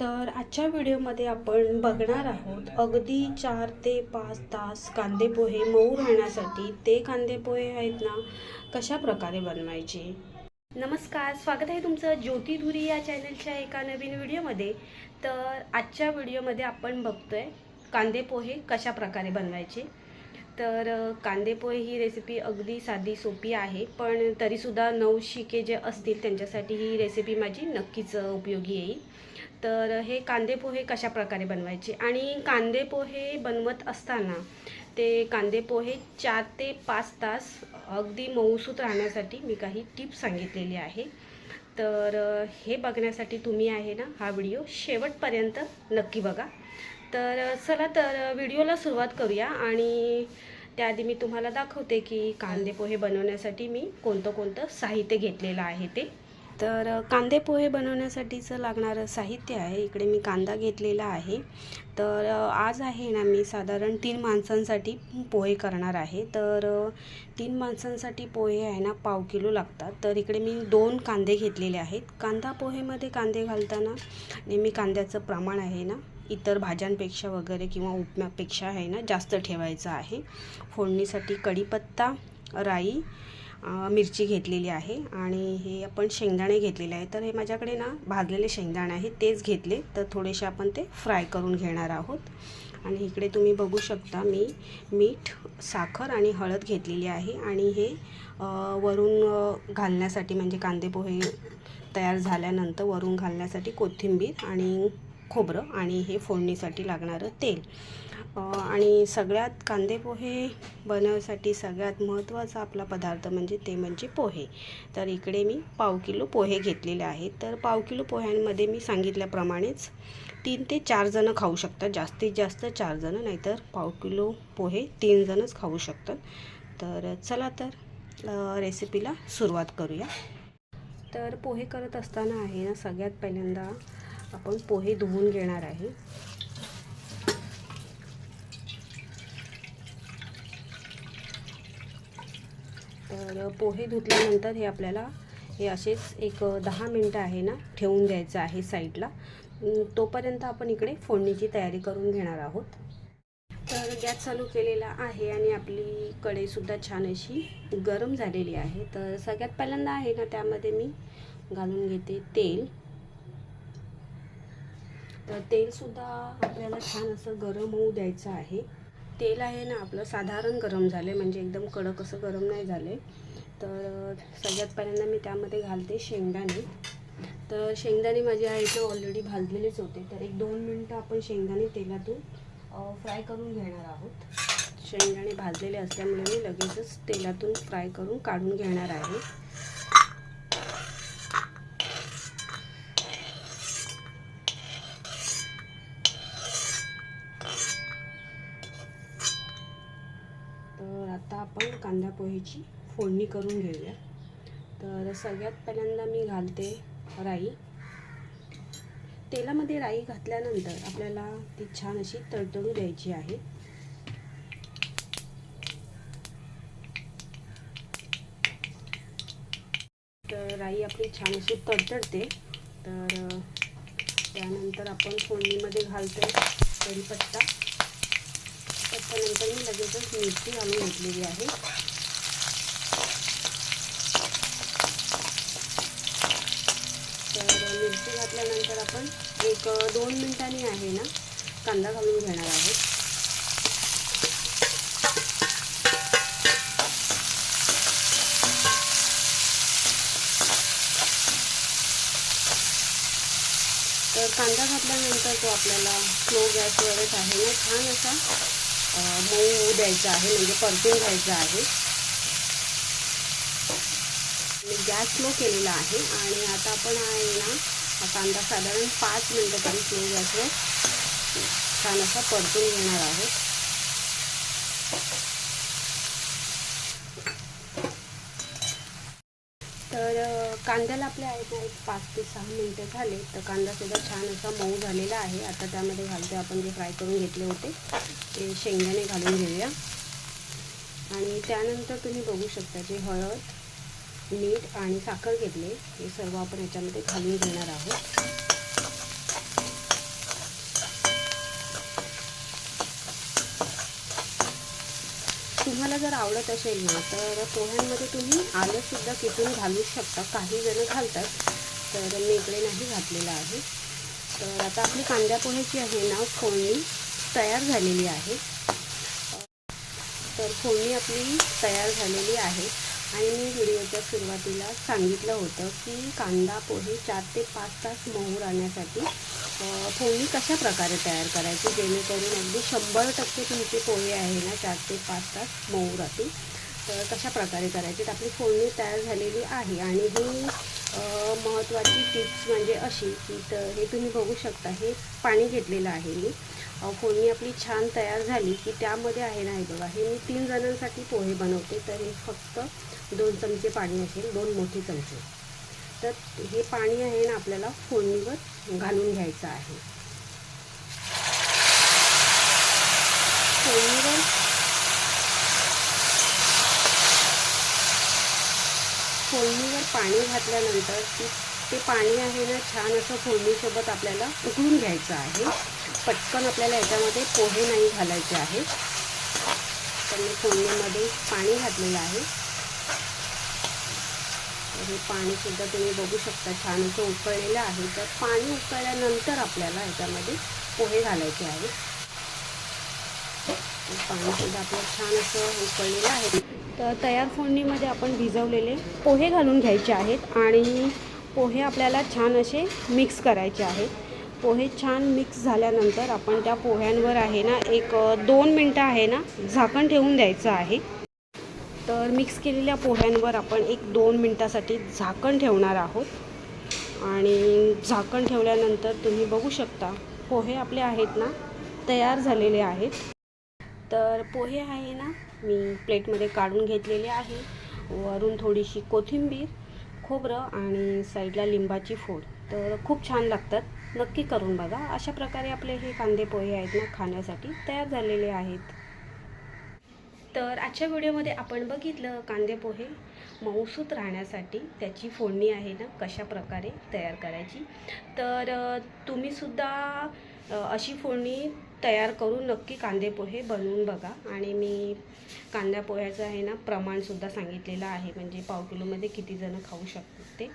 तर आजच्या व्हिडिओमध्ये आपण बघणार आहोत अगदी चार ते पाच तास कांदे पोहे मऊ राहण्यासाठी ते कांदे पोहे आहेत ना कशा प्रकारे बनवायचे? नमस्कार स्वागत आहे तुमचं ज्योती धुरी या चॅनलच्या एका नवीन व्हिडिओमध्ये. तर आजच्या व्हिडिओमध्ये आपण बघतोय कांदे पोहे कशा प्रकारे बनवायचे. तर कांदेपोहे ही रेसिपी अगदी साधी सोपी आहे. पण तरीसुद्धा नवशिके जे असतील त्यांच्यासाठी ही रेसिपी माझी नक्कीच उपयोगी येईल. तर हे कांदेपोहे कशाप्रकारे कशा प्रकारे बनवायचे? आणि कांदेपोहे बनवत असताना ते कांदेपोहे चार ते पाच तास अगदी मऊसूत राहण्यासाठी मी काही टिप्स सांगितलेली आहे. तर हे बघण्यासाठी तुम्ही आहे ना हा व्हिडिओ शेवटपर्यंत नक्की बघा. तर चला तर व्हिडिओला सुरुवात करूया आणि त्याआधी मी तुम्हाला दाखवते की कांदे पोहे बनवण्यासाठी मी कोणतं कोणतं साहित्य घेतलेलं आहे ते. तर कांदे पोहे बनवण्यासाठीचं लागणारं साहित्य आहे. इकडे मी कांदा घेतलेला आहे. तर आज आहे ना मी साधारण तीन माणसांसाठी पोहे करणार आहे. तर तीन माणसांसाठी पोहे आहे ना पाव किलो लागतात. तर इकडे मी दोन कांदे घेतलेले आहेत. कांदा पोहेमध्ये कांदे घालताना नेहमी कांद्याचं प्रमाण आहे ना इतर भाज्यांपेक्षा वगैरे किंवा उपम्यापेक्षा आहे ना जास्त ठेवायचं आहे. फोडणीसाठी कढीपत्ता राई मिरची घेतलेली आहे आणि हे आपण शेंगदाणे घेतलेले आहे तर हे माझ्याकडे ना भाजलेले शेंगदाणे आहेत तेच घेतले. तर थोडेसे आपण ते फ्राय करून घेणार आहोत. आणि इकडे तुम्ही बघू शकता मी मीठ साखर आणि हळद घेतलेली आहे. आणि हे वरून घालण्यासाठी म्हणजे कांदे पोहे तयार झाल्यानंतर वरून घालण्यासाठी कोथिंबीर आणि खोबरं आणि हे फोडणीसाठी लागणारं तेल. आणि सगळ्यात कांदे पोहे बनवण्यासाठी सगळ्यात महत्त्वाचा आपला पदार्थ म्हणजे ते म्हणजे पोहे. तर इकडे मी पाव किलो पोहे घेतलेले आहेत. तर पाव किलो पोह्यांमध्ये मी सांगितल्याप्रमाणेच तीन ते चार जणं खाऊ शकतात. जास्तीत जास्त चार जणं नाहीतर पाव किलो पोहे तीन जणच खाऊ शकतात. तर चला तर रेसिपीला सुरुवात करूया. तर पोहे करत असताना आहे ना सगळ्यात पहिल्यांदा आपण पोहे धुवून घेणार आहे. तर पोहे धुतल्यानंतर हे आपल्याला हे असेच एक दहा मिनटं आहे ना ठेवून द्यायचं आहे साईडला. तोपर्यंत आपण इकडे फोडणीची तयारी करून घेणार आहोत. तर गॅस चालू केलेला आहे आणि आपली कढईसुद्धा छान अशी गरम झालेली आहे. तर सगळ्यात पहिल्यांदा आहे ना त्यामध्ये मी घालून घेते तेल. तर तेलसुद्धा आपल्याला छान असं गरम होऊ द्यायचं आहे. तेल आहे ना आपलं साधारण गरम झालं म्हणजे एकदम कडक असं गरम नाही झाले तर सगळ्यात पहिल्यांदा मी त्यामध्ये घालते शेंगदाणे. तर शेंगदाणे माझे आहेत ना ऑलरेडी भाजलेलेच होते. तर एक दोन मिनटं आपण शेंगदाणे तेलातून फ्राय करून घेणार आहोत. शेंगदाणे भाजलेले असल्यामुळे मी लगेचच तेलातून फ्राय करून काढून घेणार आहे तर आता आपण कांदा पोहेची फोडणी करून घेऊया. तर सगळ्यात पहिल्यांदा मी घालते राई. तेलामध्ये राई घातल्यानंतर आपल्याला ती छान अशी तळतळू द्यायची आहे. तर राई आपली छान अशी तडतडते. तर त्यानंतर आपण फोडणीमध्ये घालतो कढीपत्ता. त्याच्यानंतर मी लगेचच मिरची घालून घेतलेली आहे. तर मिरची घातल्यानंतर आपण एक दोन मिनिटांनी आहे ना कांदा घालून घेणार आहोत. तर कांदा घातल्यानंतर तो आपल्याला स्लो गॅसवरच आहे ना छान असा. मऊ द्यायचं द्यायचा आहे म्हणजे परतून घ्यायचा आहे. मी गॅस स्लो केलेला आहे आणि आता आपण आहे ना हा कांदा साधारण पाच मिनटं तरी स्लो गॅसवर छान असा परतून घेणार आहोत तर कांद्याला आपल्या आहेत ना एक पाच ते सहा मिनटं झाले. तर कांदासुद्धा छान असा मऊ झालेला आहे. आता त्यामध्ये घालते आपण जे फ्राय करून घेतले होते ते शेंगदाणे घालून घेऊया. आणि त्यानंतर तुम्ही बघू शकता जे हळद मीठ आणि साखर घेतले हे सर्व आपण याच्यामध्ये घालून घेणार आहोत. तुम्हाला जर आवडत असेल ना तर पोह्यांमध्ये तुम्ही आलंसुद्धा किसून घालू शकता. काही जण घालतात तर मी इकडे नाही घातलेलं आहे. तर आता आपली कांद्या पोह्याची आहे ना फोडणी तयार झालेली आहे. तर फोडणी आपली तयार झालेली आहे. आणि मी व्हिडिओच्या सुरुवातीला सांगितलं होतं की कांदा पोहे चार ते पाच तास मऊ राहण्यासाठी पोळी फोडणी कशा प्रकारे तयार करायची? जेणेकरून अगदी शंभर टक्के तुमचे पोहे आहे ना चार ते पाच तास मऊ राहतील. तर कशा प्रकारे करायची? तर आपली फोडणी तयार झालेली आहे. आणि ही महत्त्वाची टिप्स म्हणजे अशी की तर हे तुम्ही बघू शकता हे पाणी घेतलेलं आहे मी. फोडणी आपली छान तयार झाली की त्यामध्ये आहे ना हे बघा हे मी तीन जणांसाठी पोहे बनवते. तर हे फक्त दोन चमचे पाणी असेल दोन मोठे चमचे. तर हे पाणी आहे ना आपल्याला फोडणीवर घालून घ्यायचं आहे. फोडणीवर फोडणीवर पाणी घातल्यानंतर ती ते पाणी आहे ना छान असं फोडणीसोबत आपल्याला उकळून घ्यायचं आहे. पटकन आपल्याला याच्यामध्ये पोहे नाही घालायचे आहेत तर मी फोडणीमध्ये पाणी घातलेलं आहे. आहे. पाणीसुद्धा तुम्ही बघू शकता छान असं उकळलेलं आहे. तर पाणी उकळल्यानंतर आपल्याला ह्याच्यामध्ये पोहे घालायचे आहेत पाणीसुद्धा आपलं छान असं उकळलेलं आहे. तर तयार फोडणीमध्ये आपण भिजवलेले पोहे घालून घ्यायचे आहेत आणि पोहे आपल्याला छान असे मिक्स करायचे आहेत. पोहे छान मिक्स झाल्यानंतर आपण त्या पोह्यांवर आहे ना एक दोन मिनटं आहे ना झाकण ठेवून द्यायचं आहे. तर मिक्स केलेल्या पोह्यांवर आपण एक दोन मिनटासाठी झाकण ठेवणार आहोत. आणि झाकण ठेवल्यानंतर तुम्ही बघू शकता पोहे आपले आहेत ना तयार झालेले आहेत. तर पोहे आहे ना मी प्लेटमध्ये काढून घेतलेले आहे. वरून थोडीशी कोथिंबीर खोबरं आणि साईडला लिंबाची फोड. तर खूप छान लागतात. नक्की करून बघा. अशा प्रकारे आपले हे कांदे पोहे आहेत ना खाण्यासाठी तयार झालेले आहेत. तर आजच्या व्हिडिओमध्ये आपण बघितलं कांदे पोहे मऊसूत राहण्यासाठी त्याची फोडणी आहे ना कशा प्रकारे तयार करायची. तर तुम्हीसुद्धा अशी फोडणी तयार करून नक्की कांदे पोहे बनवून बघा. आणि मी कांद्या पोह्याचं आहे ना प्रमाणसुद्धा सांगितलेलं आहे. म्हणजे पाव किलोमध्ये किती जणं खाऊ शकतात ते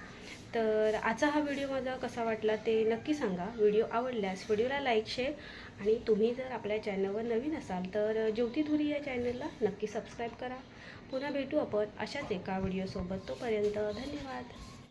तर आजचा हा व्हिडिओ माझा कसा वाटला ते नक्की सांगा. व्हिडिओ आवडल्यास व्हिडिओला लाईक शेअर आणि तुम्ही जर आपल्या चॅनलवर नवीन असाल तर ज्योती धुरी या चॅनलला नक्की सबस्क्राईब करा. पुन्हा भेटू आपण अशाच एका व्हिडिओसोबत तोपर्यंत धन्यवाद.